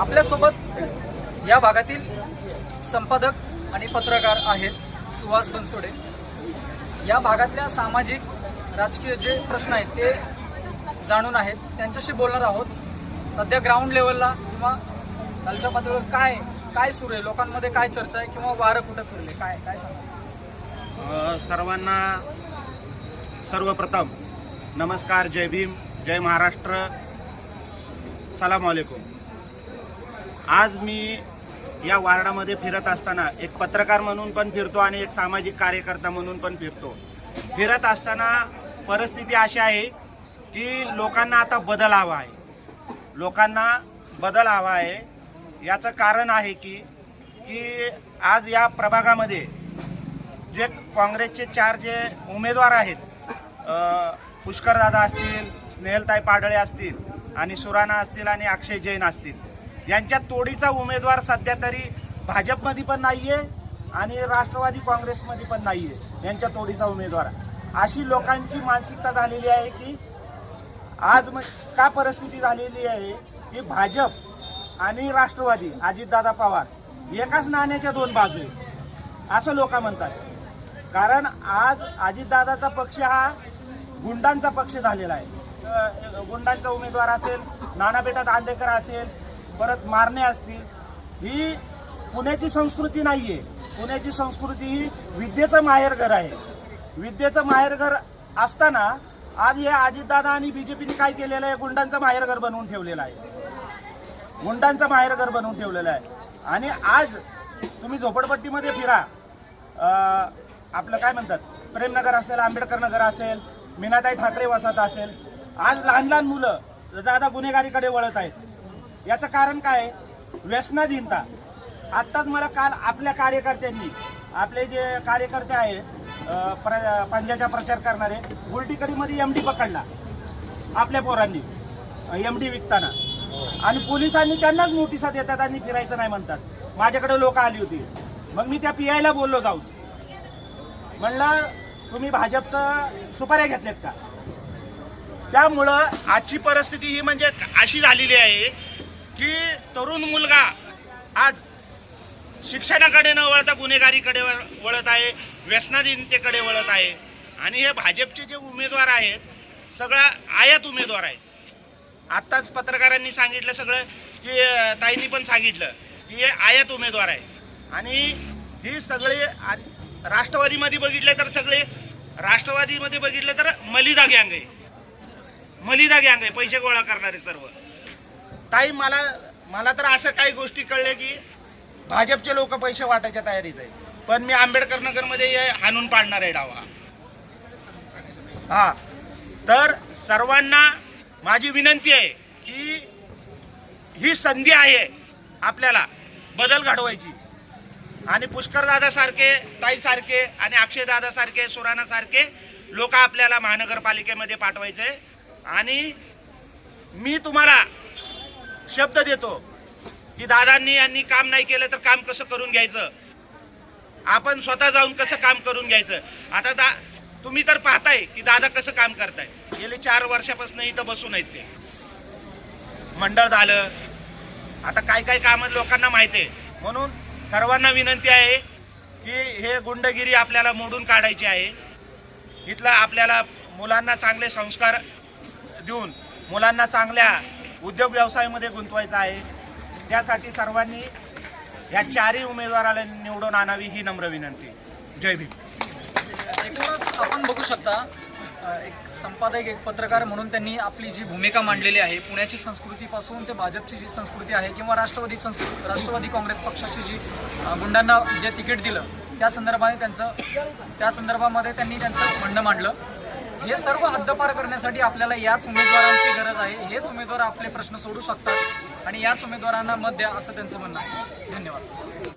आपल्यासोबत या भागातील संपादक आणि पत्रकार आहेत सुहास बनसोडे. या भागातल्या सामाजिक राजकीय जे प्रश्न आहेत ते जाणून आहेत. त्यांच्याशी बोलणार आहोत. सध्या ग्राउंड लेवलला किंवा खालच्या पातळीवर काय काय सुरू आहे? लोकांमध्ये काय चर्चा आहे किंवा वारं कुठं फिरले? काय काय सांगा? सर्वांना सर्वप्रथम नमस्कार जय भीम जय महाराष्ट्र. सलाम वालेकुम आज मी या वार्डामध्ये फिरत असताना एक पत्रकार म्हणून पण फिरतो आणि एक सामाजिक कार्यकर्ता म्हणून पण फिरतो. फिरत असताना परिस्थिती अशी आहे की लोकांना आता बदल हवा आहे. लोकांना बदल हवा आहे. याचं कारण आहे की की आज या प्रभागामध्ये जे काँग्रेसचे चार जे उमेदवार आहेत पुष्करदादा असतील स्नेहलताई पाडळे असतील आणि सुराणा असतील आणि अक्षय जैन असतील यांच्या तोडीचा उमेदवार सध्या तरी भाजपमध्ये पण नाही आहे आणि राष्ट्रवादी काँग्रेसमध्ये पण नाही आहे यांच्या तोडीचा उमेदवार. अशी लोकांची मानसिकता झालेली आहे की आज मग का परिस्थिती झालेली आहे की भाजप आणि राष्ट्रवादी अजितदादा पवार एकाच नाण्याच्या दोन बाजू आहेत. असं लोक म्हणतात. कारण आज अजितदादाचा पक्ष हा गुंडांचा पक्ष झालेला आहे. गुंडांचा उमेदवार असेल नानाबेटा आंदेकर असेल परत मारणे असतील ही पुण्याची संस्कृती नाही आहे पुण्याची संस्कृती ही विद्येचं माहेरघर आहे. विद्येचं माहेरघर असताना आज हे अजितदादा आणि बी जे पीने काय केलेलं आहे गुंडांचं माहेरघर बनवून ठेवलेलं आहे. गुंडांचं माहेरघर बनवून ठेवलेलं आहे. आणि आज तुम्ही झोपडपट्टीमध्ये फिरा. आपलं काय म्हणतात? प्रेमनगर असेल आंबेडकर नगर असेल मीनाताई ठाकरे वसाहत असेल. आज लहान लहान मुलं दादा गुन्हेगारीकडे वळत आहेत. याचं कारण काय व्यसनाधीनता. आत्ताच मला काल आपल्या कार्यकर्त्यांनी आपले जे कार्यकर्ते आहेत प्र पंजाचा प्रचार करणारे गुलटीकडीमध्ये एम डी पकडला. आपल्या पोरांनी एम डी विकताना. आणि पोलिसांनी त्यांनाच नोटिसा देतात आणि फिरायचं नाही म्हणतात. माझ्याकडे लोक आली होती. मग मी त्या पी आयला बोललो जाऊन. म्हणलं तुम्ही भाजपचं सुपाऱ्या घेतल्यात का? त्यामुळं आजची परिस्थिती ही म्हणजे अशी झालेली आहे की तरुण मुलगा आज शिक्षणाकडे न वळता गुन्हेगारीकडे वळ- वळत आहे व्यसनाधीनतेकडे वळत आहे. आणि हे भाजपचे जे उमेदवार आहेत सगळं आयात उमेदवार आहेत. आत्ताच पत्रकारांनी सांगितलं सगळं की ताईंनी पण सांगितलं की हे आयात उमेदवार आहे आणि ही सगळे आज राष्ट्रवादीमध्ये बघितले तर सगळे राष्ट्रवादीमध्ये बघितलं तर मलिदा गँग आहे. मलिदा गँग आहे पैसे गोळा करणारे सर्व. ताई मला मला तर असं काही गोष्टी कळल्या की भाजपचे लोक पैसे वाटायच्या तयारीत आहे पण मी आंबेडकर नगरमध्ये आणून पाडणार आहे डावा. हा. तर सर्वांना माझी विनंती आहे की ही संधी आहे आपल्याला बदल घडवायची. आणि पुष्करदादा सारखे ताई सारखे आणि अक्षयदादा सारखे सुराणा सारखे लोक आपल्याला महानगरपालिकेमध्ये पाठवायचे. आणि मी तुम्हाला शब्द देतो की दादांनी यांनी काम नाही केलं तर काम कसं करून घ्यायचं? आपण स्वतः जाऊन कसं काम करून घ्यायचं? आता दा तुम्ही तर पाहताय की दादा कसं काम करताय. गेले चार वर्षापासून इथं बसून आहेत ते. मंडळ झालं. आता काय काय कामं लोकांना माहिती आहे. म्हणून सर्वांना विनंती आहे की हे गुंडगिरी आपल्याला मोडून काढायची आहे. इथलं आपल्याला मुलांना चांगले संस्कार देऊन मुलांना चांगल्या उद्योग व्यवसायामध्ये गुंतवायचं आहे. त्यासाठी सर्वांनी या चारही उमेदवाराला निवडून आणावी ही नम्र विनंती. जय भीम. एकूणच आपण बघू शकता एक संपादक एक पत्रकार म्हणून त्यांनी आपली जी भूमिका मांडलेली आहे पुण्याची संस्कृतीपासून ते भाजपची जी संस्कृती आहे किंवा राष्ट्रवादी संस्कृती राष्ट्रवादी काँग्रेस पक्षाची जी गुंडांना जे तिकीट दिलं त्या संदर्भाने त्यांचं त्या संदर्भामध्ये त्यांनी त्यांचं म्हणणं मांडलं. हे सर्व हद्दपार करण्यासाठी आपल्याला याच उमेदवारांची गरज आहे. हेच उमेदवार आपले प्रश्न सोडू शकतात आणि याच उमेदवारांना मत द्या असं त्यांचं म्हणणं आहे. धन्यवाद.